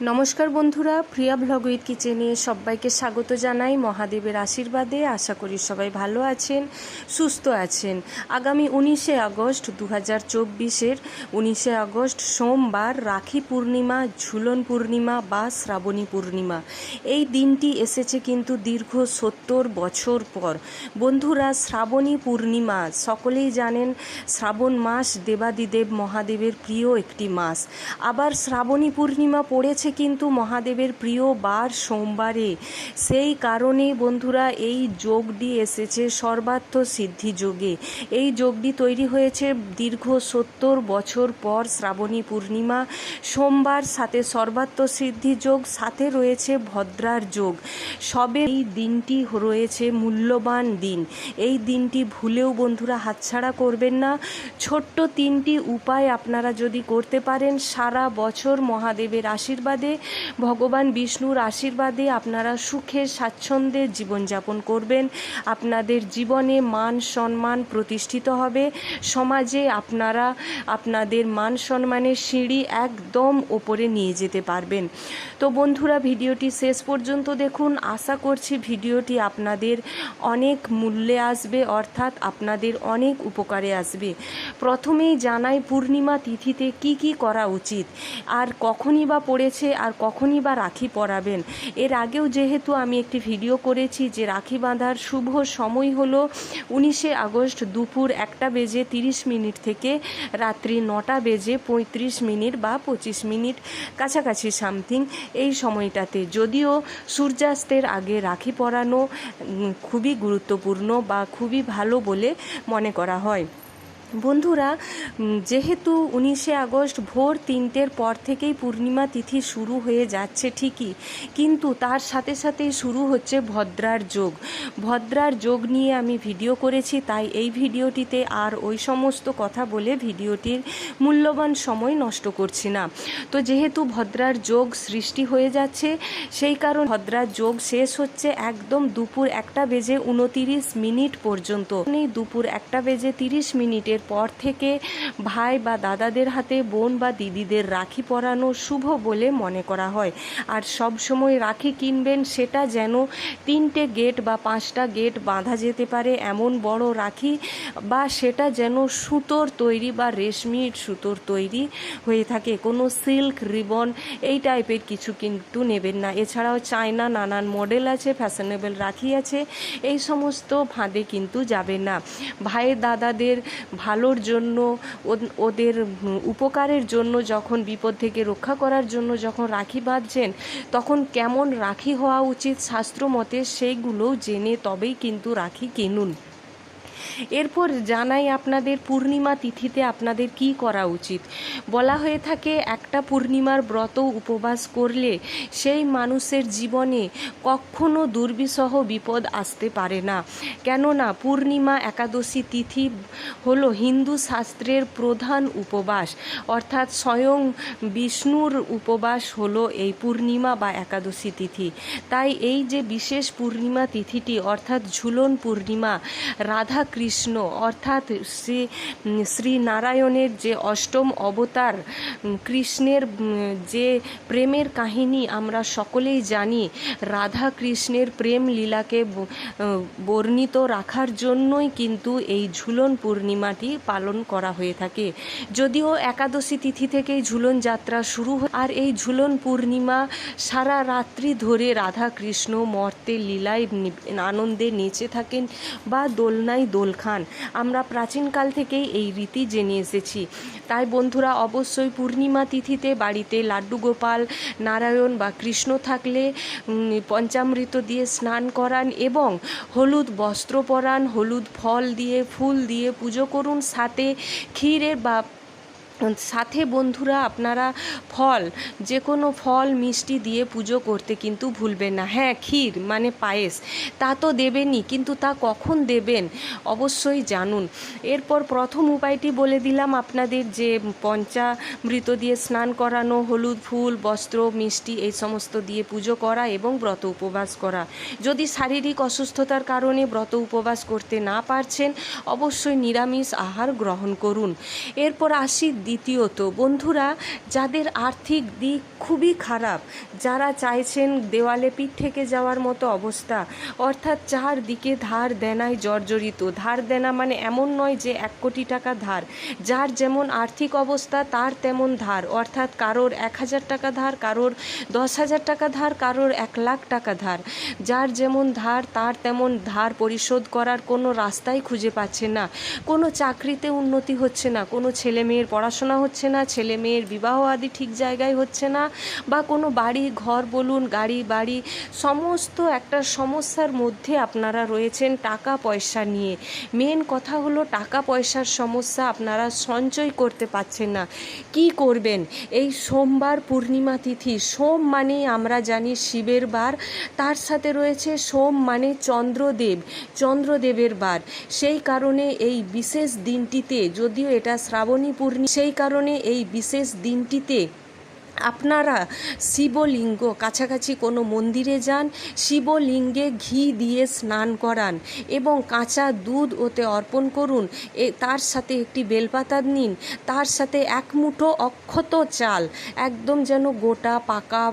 নমস্কার বন্ধুরা, প্রিয়া blog with কিচেনে সবাইকে স্বাগত জানাই। মহাদেবের আশীর্বাদে আশা করি সবাই ভালো আছেন, সুস্থ আছেন। আগামী উনিশে আগস্ট দু হাজার চব্বিশের উনিশে আগস্ট সোমবার রাখি পূর্ণিমা, ঝুলন পূর্ণিমা বা শ্রাবণী পূর্ণিমা। এই দিনটি এসেছে কিন্তু দীর্ঘ সত্তর বছর পর। বন্ধুরা, শ্রাবণী পূর্ণিমা সকলেই জানেন, শ্রাবণ মাস দেবাদিদেব মহাদেবের প্রিয় একটি মাস। আবার শ্রাবণী পূর্ণিমা পড়েছে কিন্তু মহাদেবের প্রিয় বার সোমবারে। সেই কারণে বন্ধুরা এই যোগটি এসেছে সর্বার্থ সিদ্ধি যোগে। এই যোগটি তৈরি হয়েছে দীর্ঘ সত্তর বছর পর শ্রাবণী পূর্ণিমা। সোমবার সাথে সর্বার্থ সিদ্ধি যোগ, সাথে রয়েছে ভদ্রার যোগ। সবে এই দিনটি রয়েছে মূল্যবান দিন। এই দিনটি ভুলেও বন্ধুরা হাতছাড়া করবেন না। ছোট্ট তিনটি উপায় আপনারা যদি করতে পারেন, সারা বছর মহাদেবের আশীর্বাদে ভগবান বিষ্ণুর আশীর্বাদে আপনারা সুখে, স্বাচ্ছন্দ্যে জীবনযাপন করবেন। আপনাদের জীবনে মান সম্মান প্রতিষ্ঠিত হবে। সমাজে আপনারা আপনাদের মান সম্মানের সিঁড়ি একদম ওপরে নিয়ে যেতে পারবেন। তো বন্ধুরা, ভিডিওটি শেষ পর্যন্ত দেখুন। আশা করছি ভিডিওটি আপনাদের অনেক মূল্যে আসবে, অর্থাৎ আপনাদের অনেক উপকারে আসবে। প্রথমেই জানাই, পূর্ণিমা তিথিতে কি কি করা উচিত? আর কখনই বা পড়েছে আর কখনই বা রাখি পরাবেন। এর আগেও যেহেতু আমি একটি ভিডিও করেছি যে রাখি বাঁধার শুভ সময় হলো উনিশে আগস্ট দুপুর একটা বেজে তিরিশ মিনিট থেকে রাত্রি নটা বেজে পঁয়ত্রিশ মিনিট বা পঁচিশ মিনিট কাছাকাছি সামথিং এই সময়টাতে। যদিও সূর্যাস্তের আগে রাখি পরানো খুবই গুরুত্বপূর্ণ বা খুবই ভালো বলে মনে করা হয়। বন্ধুরা যেহেতু উনিশে আগস্ট ভোর তিনটের পর থেকেই পূর্ণিমা তিথি শুরু হয়ে যাচ্ছে ঠিকই, কিন্তু তার সাথে সাথে শুরু হচ্ছে ভদ্রার যোগ। ভদ্রার যোগ নিয়ে আমি ভিডিও করেছি, তাই এই ভিডিওটিতে আর ওই সমস্ত কথা বলে ভিডিওটির মূল্যবান সময় নষ্ট করছি না। তো যেহেতু ভদ্রার যোগ সৃষ্টি হয়ে যাচ্ছে, সেই কারণ ভদ্রার যোগ শেষ হচ্ছে একদম দুপুর একটা বেজে উনতিরিশ মিনিট পর্যন্ত। এই দুপুর একটা বেজে তিরিশ মিনিটের পর থেকে ভাই বা দাদাদের হাতে বোন বা দিদিদের রাখি পরানো শুভ বলে মনে করা হয়। আর সব সময় রাখি কিনবেন সেটা যেন তিনটে গেট বা পাঁচটা গেট বাঁধা যেতে পারে এমন বড় রাখি বা সেটা যেন সুতোর তৈরি বা রেশমির সুতোর তৈরি হয়ে থাকে। কোনো সিল্ক, রিবন এই টাইপের কিছু কিন্তু নেবেন না। এছাড়াও চায়না নানান মডেল আছে, ফ্যাশনেবল রাখি আছে, এই সমস্ত ফাঁদে কিন্তু যাবেন না। ভাইয়ের দাদাদের ভালোর জন্য ওদের উপকারের জন্য, যখন বিপদ থেকে রক্ষা করার জন্য যখন রাখি বাঁধছেন, তখন কেমন রাখি হওয়া উচিত শাস্ত্র মতে সেইগুলোও জেনে তবেই কিন্তু রাখি কিনুন। এরপর জানাই আপনাদের পূর্ণিমা তিথিতে আপনাদের কি করা উচিত? বলা হয়ে থাকে, একটা পূর্ণিমার ব্রত উপবাস করলে সেই মানুষের জীবনে কখনো দুর্বিসহ বিপদ আসতে পারে না। কেননা, পূর্ণিমা একাদশী তিথি হলো হিন্দু শাস্ত্রের প্রধান উপবাস। অর্থাৎ স্বয়ং বিষ্ণুর উপবাস হলো এই পূর্ণিমা বা একাদশী তিথি। তাই এই যে বিশেষ পূর্ণিমা তিথিটি, অর্থাৎ ঝুলন পূর্ণিমা রাধা কৃষ্ণ অর্থাৎ শ্রী শ্রীনারায়ণের যে অষ্টম অবতার কৃষ্ণের যে প্রেমের কাহিনী আমরা সকলেই জানি, রাধা কৃষ্ণের প্রেম লীলাকে বর্ণিত রাখার জন্যই কিন্তু এই ঝুলন পূর্ণিমাটি পালন করা হয়ে থাকে। যদিও একাদশী তিথি থেকেই ঝুলন যাত্রা শুরু হয়, আর এই ঝুলন পূর্ণিমা সারা রাত্রি ধরে রাধা কৃষ্ণ মর্তে লীলায় আনন্দে নেচে থাকেন বা দোলনায় দোল খান। আমরা প্রাচীনকাল থেকেই এই রীতি জেনে এসেছি। তাই বন্ধুরা, অবশ্যই পূর্ণিমা তিথিতে বাড়িতে লাড্ডু গোপাল, নারায়ণ বা কৃষ্ণ থাকলে পঞ্চামৃত দিয়ে স্নান করান এবং হলুদ বস্ত্র পরান, হলুদ ফল দিয়ে, ফুল দিয়ে পুজো করুন। সাথে ক্ষীরের বা সাথে বন্ধুরা, আপনারা ফল যে কোনো ফল, মিষ্টি দিয়ে পুজো করতে কিন্তু ভুলবেন না। হ্যাঁ ক্ষীর মানে পায়েস, তা তো দেবেনই, কিন্তু তা কখন দেবেন? অবশ্যই জানুন। এরপর প্রথম উপায়টি বলে দিলাম আপনাদের যে পঞ্চামৃত দিয়ে স্নান করানো, হলুদ ফুল, বস্ত্র, মিষ্টি, এই সমস্ত দিয়ে পুজো করা এবং ব্রত উপবাস করা। যদি শারীরিক অসুস্থতার কারণে ব্রত উপবাস করতে না পারছেন, অবশ্যই নিরামিষ আহার গ্রহণ করুন। এরপর আসি দ্বিতীয়ত, বন্ধুরা, যাদের আর্থিক দিক খুবই খারাপ, যারা চাইছেন দেওয়ালে পিঠ থেকে যাওয়ার মতো অবস্থা, অর্থাৎ চারদিকে ধার দেনায় জর্জরিত। ধার দেনা মানে এমন নয় যে এক কোটি টাকা ধার। যার যেমন আর্থিক অবস্থা, তার তেমন ধার। অর্থাৎ কারোর এক হাজার টাকা ধার, কারোর দশ হাজার টাকা ধার, কারোর এক লাখ টাকা ধার। যার যেমন ধার, তার তেমন ধার পরিশোধ করার কোনো রাস্তাই খুঁজে পাচ্ছে না। কোনো চাকরিতে উন্নতি হচ্ছে না। কোনো ছেলে মেয়ের পড়াশোনা হচ্ছে না, ছেলে মেয়ের বিবাহ আদি ঠিক জায়গায় হচ্ছে না, বা কোনো বাড়ি, ঘর বলুন, গাড়ি, বাড়ি, সমস্ত একটা সমস্যার মধ্যে আপনারা রয়েছেন টাকা পয়সা নিয়ে। মেন কথা হলো টাকা পয়সার সমস্যা আপনারা সঞ্চয় করতে পারছেন না। কি করবেন? এই সোমবার পূর্ণিমা তিথি, সোম মানে আমরা জানি শিবের বার, তার সাথে রয়েছে সোম মানে চন্দ্রদেব, চন্দ্রদেবের বার। সেই কারণে এই বিশেষ দিনটিতে, যদিও এটা শ্রাবণী পূর্ণিমা, সেই কারণে এই বিশেষ দিনটিতে আপনারা শিবলিঙ্গ, কাছাকাছি কোনো মন্দিরে যান, শিবলিঙ্গে ঘি দিয়ে স্নান করান এবং কাঁচা দুধ ওতে অর্পণ করুন। এ, তার সাথে একটি বেলপাতা নিন। তার সাথে এক মুঠো অক্ষত চাল, একদম যেন গোটা, পাকা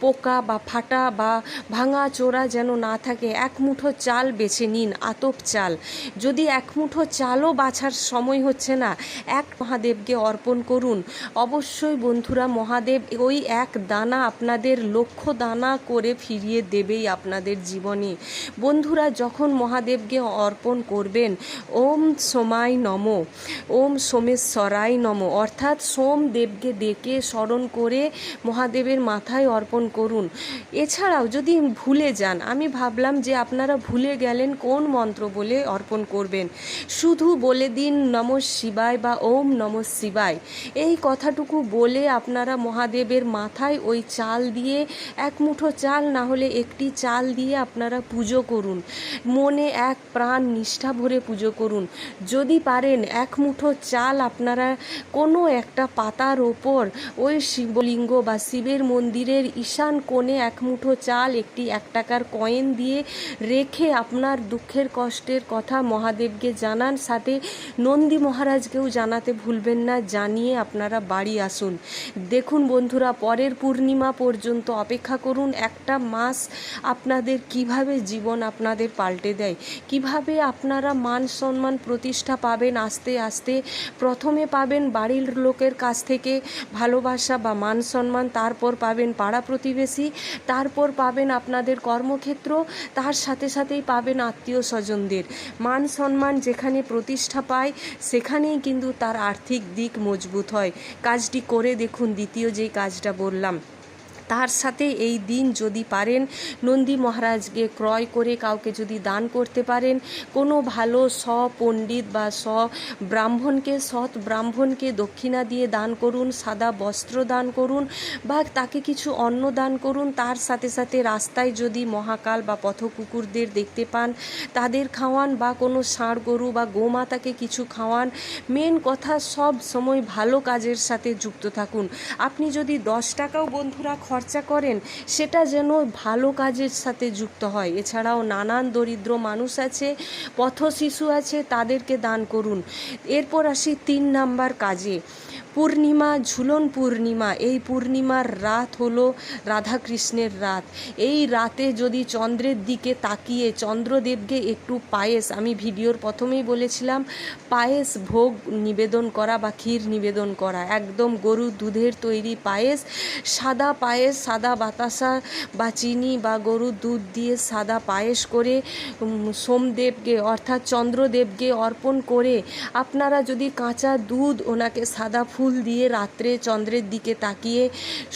পোকা বা ফাটা বা ভাঙা চোরা যেন না থাকে, এক মুঠো চাল বেছে নিন, আতপ চাল। যদি এক মুঠো চালও বাছার সময় হচ্ছে না, এক মহাদেবকে অর্পণ করুন। অবশ্যই বন্ধুরা মহাদেব ওই এক দানা আপনাদের লক্ষ্য দানা করে ফিরিয়ে দেবেই আপনাদের জীবনে। বন্ধুরা, যখন মহাদেবকে অর্পণ করবেন, ওম সোমাই নম, ওম সোমেশ্বরাই নম, অর্থাৎ সোম দেবকে ডেকে স্মরণ করে মহাদেবের মাথায় অর্পণ করুন। এছাড়াও যদি ভুলে যান, আমি ভাবলাম যে আপনারা ভুলে গেলেন কোন মন্ত্র বলে অর্পণ করবেন? শুধু বলে দিন নম শিবায় বা ওম নম শিবায়। এই কথাটুকু বলে আপনারা মহাদেবের মাথায় ওই চাল দিয়ে এক মুঠো চাল, না হলে একটি চাল দিয়ে আপনারা পুজো করুন। মনে এক প্রাণ নিষ্ঠা ভরে পুজো করুন। যদি পারেন এক মুঠো চাল আপনারা কোনো একটা পাতার ওপর ওই শিবলিঙ্গ বা শিবের মন্দিরের ঈশান কোণে এক মুঠো চাল, একটি এক টাকার কয়েন দিয়ে রেখে আপনার দুঃখের কষ্টের কথা মহাদেবকে জানান। সাথে নন্দী মহারাজকেও জানাতে ভুলবেন না, জানিয়ে আপনারা বাড়ি আসুন। দেখুন বন্ধুরা, পরের পূর্ণিমা পর্যন্ত অপেক্ষা করুন। একটা মাস আপনাদের কীভাবে জীবন আপনাদের পাল্টে দেয়, কীভাবে আপনারা মান সম্মান প্রতিষ্ঠা পাবেন আস্তে আস্তে। প্রথমে পাবেন বাড়ির লোকের কাছ থেকে ভালোবাসা বা মান সম্মান, তারপর পাবেন পাড়া প্রতিবেশী, তারপর পাবেন আপনাদের কর্মক্ষেত্র, তার সাথে সাথেই পাবেন আত্মীয় স্বজনদের। মান সম্মান যেখানে প্রতিষ্ঠা পায়, সেখানেই কিন্তু তার আর্থিক দিক মজবুত হয়। কাজটি করে দেখুন দ্বিতীয় যেই কাজটা বললাম তার সাথে এই দিন যদি পারেন, নন্দী মহারাজকে ক্রয় করে কাউকে যদি দান করতে পারেন, কোনো ভালো স পণ্ডিত বা স ব্রাহ্মণকে সৎ ব্রাহ্মণকে দক্ষিণা দিয়ে দান করুন, সাদা বস্ত্র দান করুন বা তাকে কিছু অন্ন দান করুন, তার সাথে সাথে রাস্তায় যদি মহাকাল বা পথ কুকুরদের দেখতে পান, তাদের খাওয়ান বা কোনো ষাঁড় গরু বা গোমাতাকে কিছু খাওয়ান, মেন কথা সব সময় ভালো কাজের সাথে যুক্ত থাকুন। আপনি যদি দশ টাকাও বন্ধুরা খরচা করেন, সেটা যেন ভালো কাজের সাথে যুক্ত হয়। এছাড়াও নানান দরিদ্র মানুষ আছে, পথ শিশু আছে, তাদেরকে দান করুন। এরপর আসি তিন নাম্বার কাজে। পূর্ণিমা, ঝুলন পূর্ণিমা, এই পূর্ণিমার রাত হলো রাধাকৃষ্ণের রাত। এই রাতে যদি চন্দ্রের দিকে তাকিয়ে, চন্দ্রদেবকে একটু পায়েস, আমি ভিডিওর প্রথমেই বলেছিলাম, পায়েস ভোগ নিবেদন করা বা ক্ষীর নিবেদন করা, একদম গরুর দুধের তৈরি পায়েস, সাদা পায়েস সাদা বাতাসা বা চিনি বা গরুর দুধ দিয়ে সাদা পায়েস করে সোমদেবকে অর্থাৎ চন্দ্রদেবকে অর্পণ করে, আপনারা যদি কাঁচা দুধ ওনাকে সাদা ফুল দিয়ে রাত্রে চন্দ্রের দিকে তাকিয়ে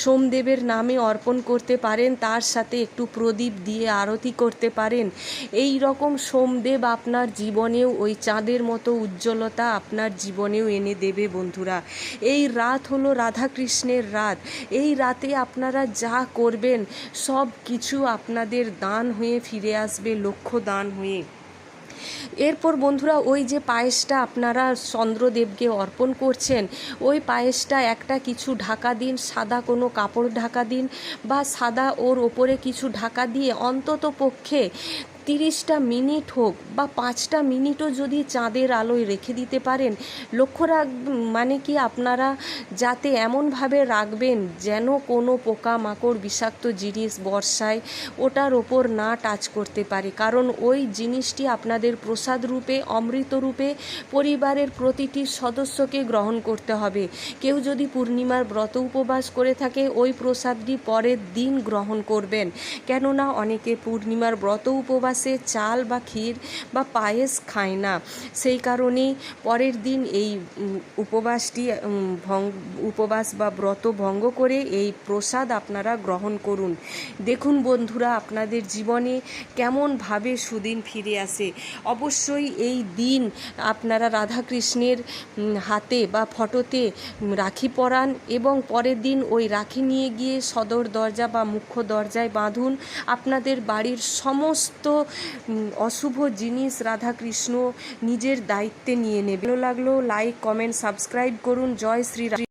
সোমদেবের নামে অর্পণ করতে পারেন, তার সাথে একটু প্রদীপ দিয়ে আরতি করতে পারেন। এই রকম সোমদেব আপনার জীবনেও ওই চাঁদের মতো উজ্জ্বলতা আপনার জীবনেও এনে দেবে বন্ধুরা। এই রাত হলো রাধাকৃষ্ণের রাত। এই রাতে আপনারা যা করবেন, সব কিছু আপনাদের দান হয়ে ফিরে আসবে লক্ষ্য দান হয়ে। এরপর বন্ধুরা, ওই যে পায়েসটা আপনারা চন্দ্রদেবকে অর্পণ করছেন, ওই পায়েসটা একটা কিছু ঢাকা দিন, সাদা কোনো কাপড় ঢাকা দিন বা সাদা ওর ওপরে কিছু ঢাকা দিয়ে অন্তত পক্ষে তিরিশটা মিনিট হোক বা পাঁচটা মিনিটও যদি চাঁদের আলোয় রেখে দিতে পারেন, লক্ষ্য রাখ মানে কি আপনারা যাতে এমনভাবে রাখবেন যেন কোনো পোকামাকড়, বিষাক্ত জিনিস, বর্ষায় ওটার ওপর না টাচ করতে পারে। কারণ ওই জিনিসটি আপনাদের প্রসাদ রূপে, অমৃত রূপে পরিবারের প্রতিটি সদস্যকে গ্রহণ করতে হবে। কেউ যদি পূর্ণিমার ব্রত উপবাস করে থাকে, ওই প্রসাদটি পরের দিন গ্রহণ করবেন। কেননা অনেকে পূর্ণিমার ব্রত উপবাসে চাল বা ক্ষীর বা পায়েস খায় না। সেই কারণেই পরের দিন এই উপবাসটি ভঙ্গ উপবাস বা ব্রত ভঙ্গ করে এই প্রসাদ আপনারা গ্রহণ করুন। দেখুন বন্ধুরা, আপনাদের জীবনে কেমনভাবে সুদিন ফিরে আসে। অবশ্যই এই দিন আপনারা রাধাকৃষ্ণের হাতে বা ফটোতে রাখি পরান এবং পরের দিন ওই রাখি নিয়ে গিয়ে সদর দরজা বা মুখ্য দরজায় বাঁধুন। আপনাদের বাড়ির সমস্ত অশুভ জিনিস রাধাকৃষ্ণ নিজের দায়িত্বে নিয়ে নেবে। ভালো লাগল লাইক কমেন্ট সাবস্ক্রাইব করুন। জয় শ্রী